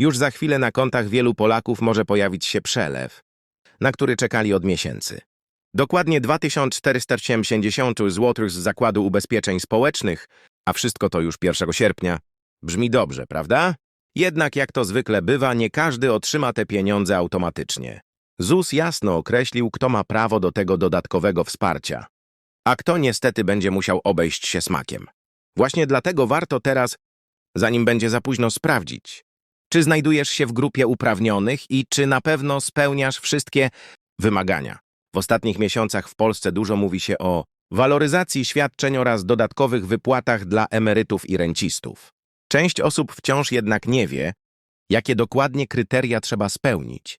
Już za chwilę na kontach wielu Polaków może pojawić się przelew, na który czekali od miesięcy. Dokładnie 2470 zł z Zakładu Ubezpieczeń Społecznych, a wszystko to już 1 sierpnia. Brzmi dobrze, prawda? Jednak jak to zwykle bywa, nie każdy otrzyma te pieniądze automatycznie. ZUS jasno określił, kto ma prawo do tego dodatkowego wsparcia, a kto niestety będzie musiał obejść się smakiem. Właśnie dlatego warto teraz, zanim będzie za późno, sprawdzić, czy znajdujesz się w grupie uprawnionych i czy na pewno spełniasz wszystkie wymagania. W ostatnich miesiącach w Polsce dużo mówi się o waloryzacji świadczeń oraz dodatkowych wypłatach dla emerytów i rencistów. Część osób wciąż jednak nie wie, jakie dokładnie kryteria trzeba spełnić,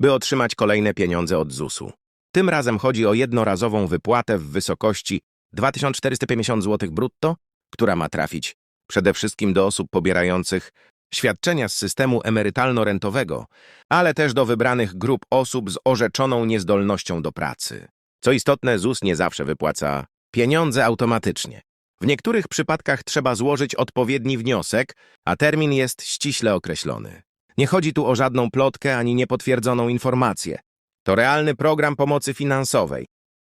by otrzymać kolejne pieniądze od ZUS-u. Tym razem chodzi o jednorazową wypłatę w wysokości 2450 zł brutto, która ma trafić przede wszystkim do osób pobierających świadczenia z systemu emerytalno-rentowego, ale też do wybranych grup osób z orzeczoną niezdolnością do pracy. Co istotne, ZUS nie zawsze wypłaca pieniądze automatycznie. W niektórych przypadkach trzeba złożyć odpowiedni wniosek, a termin jest ściśle określony. Nie chodzi tu o żadną plotkę ani niepotwierdzoną informację. To realny program pomocy finansowej,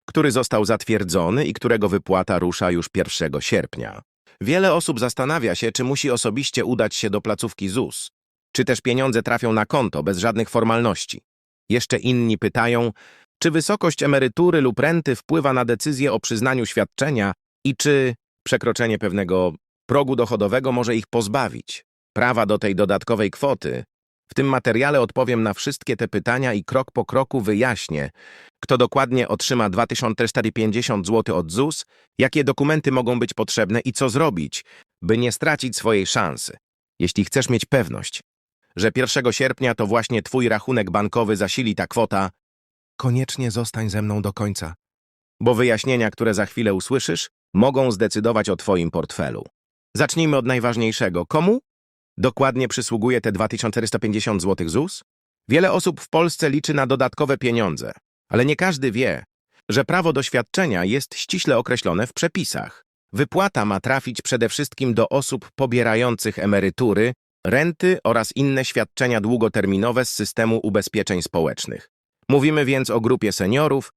który został zatwierdzony i którego wypłata rusza już 1 sierpnia. Wiele osób zastanawia się, czy musi osobiście udać się do placówki ZUS, czy też pieniądze trafią na konto bez żadnych formalności. Jeszcze inni pytają, czy wysokość emerytury lub renty wpływa na decyzję o przyznaniu świadczenia i czy przekroczenie pewnego progu dochodowego może ich pozbawić prawa do tej dodatkowej kwoty. W tym materiale odpowiem na wszystkie te pytania i krok po kroku wyjaśnię, kto dokładnie otrzyma 2450 zł od ZUS, jakie dokumenty mogą być potrzebne i co zrobić, by nie stracić swojej szansy. Jeśli chcesz mieć pewność, że 1 sierpnia to właśnie twój rachunek bankowy zasili ta kwota, koniecznie zostań ze mną do końca, bo wyjaśnienia, które za chwilę usłyszysz, mogą zdecydować o twoim portfelu. Zacznijmy od najważniejszego. Komu dokładnie przysługuje te 2450 zł ZUS? Wiele osób w Polsce liczy na dodatkowe pieniądze, ale nie każdy wie, że prawo do świadczenia jest ściśle określone w przepisach. Wypłata ma trafić przede wszystkim do osób pobierających emerytury, renty oraz inne świadczenia długoterminowe z systemu ubezpieczeń społecznych. Mówimy więc o grupie seniorów,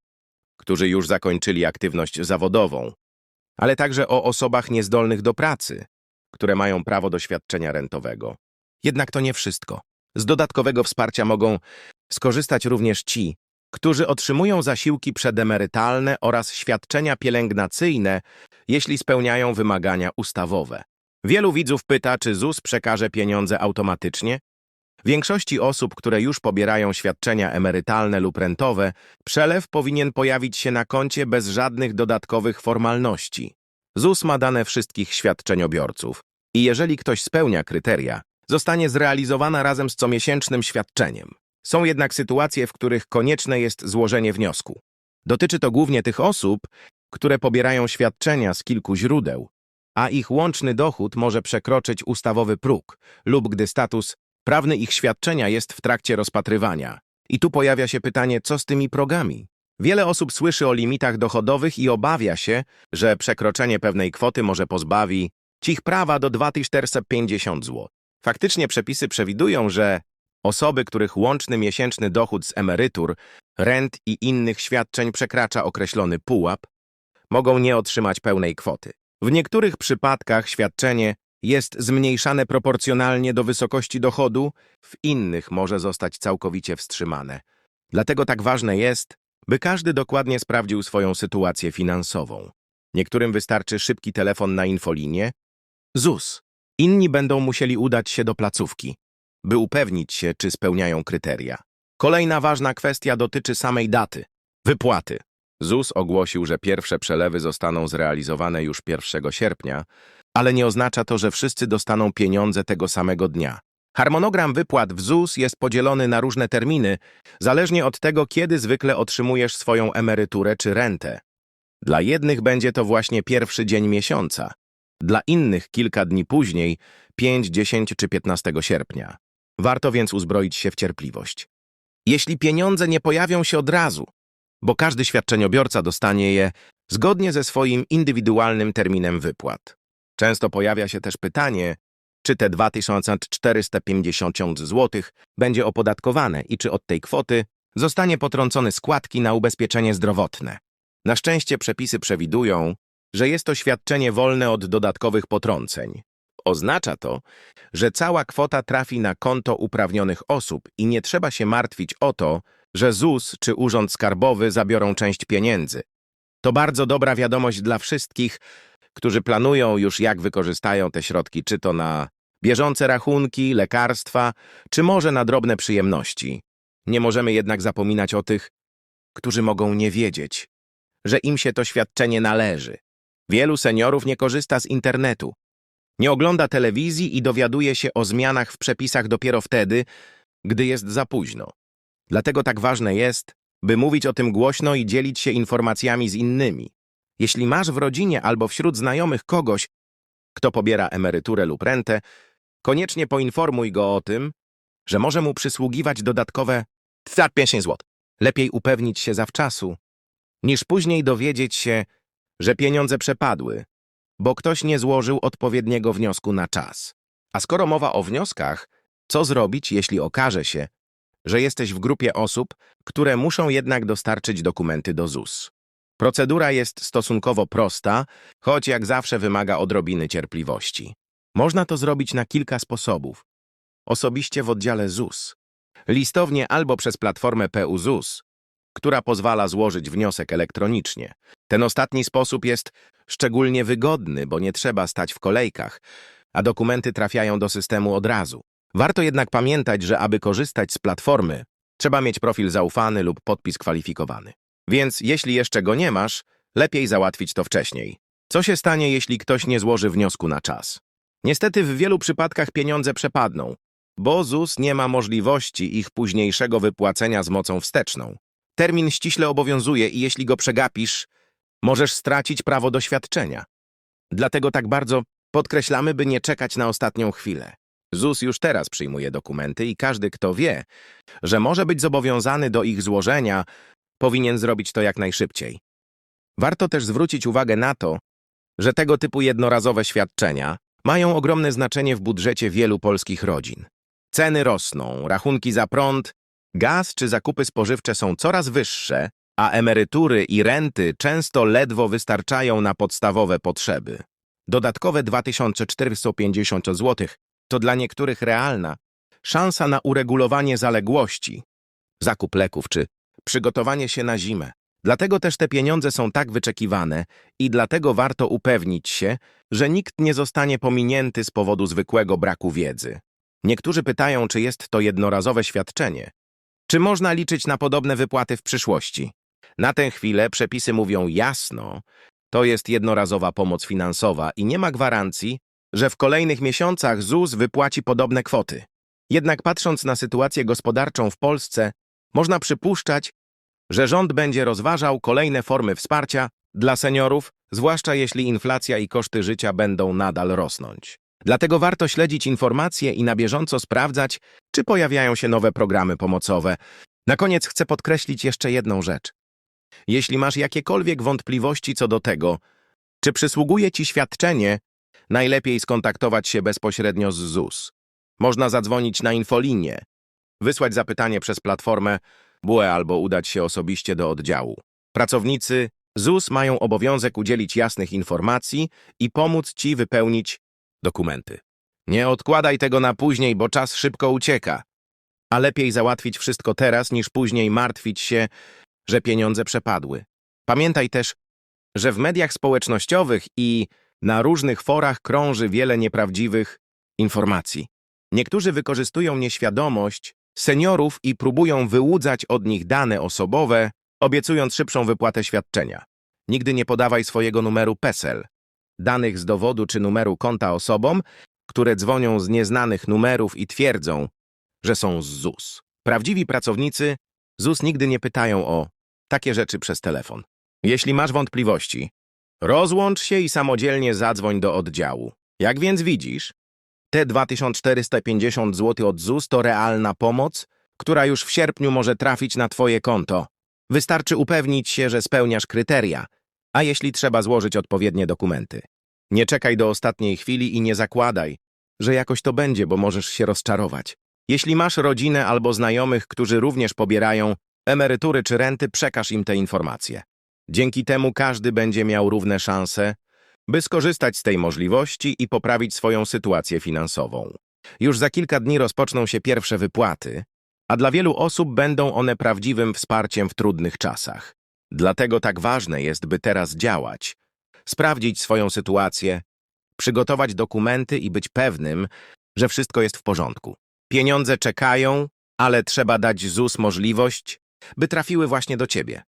którzy już zakończyli aktywność zawodową, ale także o osobach niezdolnych do pracy, które mają prawo do świadczenia rentowego. Jednak to nie wszystko. Z dodatkowego wsparcia mogą skorzystać również ci, którzy otrzymują zasiłki przedemerytalne oraz świadczenia pielęgnacyjne, jeśli spełniają wymagania ustawowe. Wielu widzów pyta, czy ZUS przekaże pieniądze automatycznie? Większości osób, które już pobierają świadczenia emerytalne lub rentowe, przelew powinien pojawić się na koncie bez żadnych dodatkowych formalności. ZUS ma dane wszystkich świadczeniobiorców i jeżeli ktoś spełnia kryteria, zostanie zrealizowana razem z comiesięcznym świadczeniem. Są jednak sytuacje, w których konieczne jest złożenie wniosku. Dotyczy to głównie tych osób, które pobierają świadczenia z kilku źródeł, a ich łączny dochód może przekroczyć ustawowy próg lub gdy status prawny ich świadczenia jest w trakcie rozpatrywania. I tu pojawia się pytanie, co z tymi progami? Wiele osób słyszy o limitach dochodowych i obawia się, że przekroczenie pewnej kwoty może pozbawi ich prawa do 2450 zł. Faktycznie przepisy przewidują, że osoby, których łączny miesięczny dochód z emerytur, rent i innych świadczeń przekracza określony pułap, mogą nie otrzymać pełnej kwoty. W niektórych przypadkach świadczenie jest zmniejszane proporcjonalnie do wysokości dochodu, w innych może zostać całkowicie wstrzymane. Dlatego tak ważne jest, by każdy dokładnie sprawdził swoją sytuację finansową. Niektórym wystarczy szybki telefon na infolinię, ZUS. Inni będą musieli udać się do placówki, by upewnić się, czy spełniają kryteria. Kolejna ważna kwestia dotyczy samej daty wypłaty. ZUS ogłosił, że pierwsze przelewy zostaną zrealizowane już 1 sierpnia, ale nie oznacza to, że wszyscy dostaną pieniądze tego samego dnia. Harmonogram wypłat w ZUS jest podzielony na różne terminy, zależnie od tego, kiedy zwykle otrzymujesz swoją emeryturę czy rentę. Dla jednych będzie to właśnie pierwszy dzień miesiąca, dla innych kilka dni później, 5, 10 czy 15 sierpnia. Warto więc uzbroić się w cierpliwość. Jeśli pieniądze nie pojawią się od razu, bo każdy świadczeniobiorca dostanie je zgodnie ze swoim indywidualnym terminem wypłat. Często pojawia się też pytanie, czy te 2450 zł będzie opodatkowane i czy od tej kwoty zostanie potrącony składki na ubezpieczenie zdrowotne. Na szczęście przepisy przewidują, że jest to świadczenie wolne od dodatkowych potrąceń. Oznacza to, że cała kwota trafi na konto uprawnionych osób i nie trzeba się martwić o to, że ZUS czy Urząd Skarbowy zabiorą część pieniędzy. To bardzo dobra wiadomość dla wszystkich, którzy planują już jak wykorzystają te środki, czy to na bieżące rachunki, lekarstwa, czy może na drobne przyjemności. Nie możemy jednak zapominać o tych, którzy mogą nie wiedzieć, że im się to świadczenie należy. Wielu seniorów nie korzysta z internetu. Nie ogląda telewizji i dowiaduje się o zmianach w przepisach dopiero wtedy, gdy jest za późno. Dlatego tak ważne jest, by mówić o tym głośno i dzielić się informacjami z innymi. Jeśli masz w rodzinie albo wśród znajomych kogoś, kto pobiera emeryturę lub rentę, koniecznie poinformuj go o tym, że może mu przysługiwać dodatkowe 50 zł. Lepiej upewnić się zawczasu, niż później dowiedzieć się, że pieniądze przepadły, bo ktoś nie złożył odpowiedniego wniosku na czas. A skoro mowa o wnioskach, co zrobić, jeśli okaże się, że jesteś w grupie osób, które muszą jednak dostarczyć dokumenty do ZUS? Procedura jest stosunkowo prosta, choć jak zawsze wymaga odrobiny cierpliwości. Można to zrobić na kilka sposobów. Osobiście w oddziale ZUS. Listownie albo przez platformę PU ZUS, która pozwala złożyć wniosek elektronicznie. Ten ostatni sposób jest szczególnie wygodny, bo nie trzeba stać w kolejkach, a dokumenty trafiają do systemu od razu. Warto jednak pamiętać, że aby korzystać z platformy, trzeba mieć profil zaufany lub podpis kwalifikowany. Więc jeśli jeszcze go nie masz, lepiej załatwić to wcześniej. Co się stanie, jeśli ktoś nie złoży wniosku na czas? Niestety w wielu przypadkach pieniądze przepadną, bo ZUS nie ma możliwości ich późniejszego wypłacenia z mocą wsteczną. Termin ściśle obowiązuje i jeśli go przegapisz, możesz stracić prawo do świadczenia. Dlatego tak bardzo podkreślamy, by nie czekać na ostatnią chwilę. ZUS już teraz przyjmuje dokumenty i każdy, kto wie, że może być zobowiązany do ich złożenia, powinien zrobić to jak najszybciej. Warto też zwrócić uwagę na to, że tego typu jednorazowe świadczenia mają ogromne znaczenie w budżecie wielu polskich rodzin. Ceny rosną, rachunki za prąd, gaz czy zakupy spożywcze są coraz wyższe, a emerytury i renty często ledwo wystarczają na podstawowe potrzeby. Dodatkowe 2450 zł to dla niektórych realna szansa na uregulowanie zaległości, zakup leków czy przygotowanie się na zimę. Dlatego też te pieniądze są tak wyczekiwane i dlatego warto upewnić się, że nikt nie zostanie pominięty z powodu zwykłego braku wiedzy. Niektórzy pytają, czy jest to jednorazowe świadczenie. Czy można liczyć na podobne wypłaty w przyszłości? Na tę chwilę przepisy mówią jasno, to jest jednorazowa pomoc finansowa i nie ma gwarancji, że w kolejnych miesiącach ZUS wypłaci podobne kwoty. Jednak patrząc na sytuację gospodarczą w Polsce, można przypuszczać, że rząd będzie rozważał kolejne formy wsparcia dla seniorów, zwłaszcza jeśli inflacja i koszty życia będą nadal rosnąć. Dlatego warto śledzić informacje i na bieżąco sprawdzać, czy pojawiają się nowe programy pomocowe. Na koniec chcę podkreślić jeszcze jedną rzecz. Jeśli masz jakiekolwiek wątpliwości co do tego, czy przysługuje ci świadczenie, najlepiej skontaktować się bezpośrednio z ZUS. Można zadzwonić na infolinię, wysłać zapytanie przez platformę BUE albo udać się osobiście do oddziału. Pracownicy ZUS mają obowiązek udzielić jasnych informacji i pomóc ci wypełnić dokumenty. Nie odkładaj tego na później, bo czas szybko ucieka. A lepiej załatwić wszystko teraz, niż później martwić się, że pieniądze przepadły. Pamiętaj też, że w mediach społecznościowych i na różnych forach krąży wiele nieprawdziwych informacji. Niektórzy wykorzystują nieświadomość seniorów i próbują wyłudzać od nich dane osobowe, obiecując szybszą wypłatę świadczenia. Nigdy nie podawaj swojego numeru PESEL, danych z dowodu czy numeru konta osobom, które dzwonią z nieznanych numerów i twierdzą, że są z ZUS. Prawdziwi pracownicy ZUS nigdy nie pytają o takie rzeczy przez telefon. Jeśli masz wątpliwości, rozłącz się i samodzielnie zadzwoń do oddziału. Jak więc widzisz, te 2450 zł od ZUS to realna pomoc, która już w sierpniu może trafić na Twoje konto. Wystarczy upewnić się, że spełniasz kryteria, a jeśli trzeba złożyć odpowiednie dokumenty. Nie czekaj do ostatniej chwili i nie zakładaj, że jakoś to będzie, bo możesz się rozczarować. Jeśli masz rodzinę albo znajomych, którzy również pobierają emerytury czy renty, przekaż im te informacje. Dzięki temu każdy będzie miał równe szanse, by skorzystać z tej możliwości i poprawić swoją sytuację finansową. Już za kilka dni rozpoczną się pierwsze wypłaty, a dla wielu osób będą one prawdziwym wsparciem w trudnych czasach. Dlatego tak ważne jest, by teraz działać, sprawdzić swoją sytuację, przygotować dokumenty i być pewnym, że wszystko jest w porządku. Pieniądze czekają, ale trzeba dać ZUS możliwość, by trafiły właśnie do ciebie.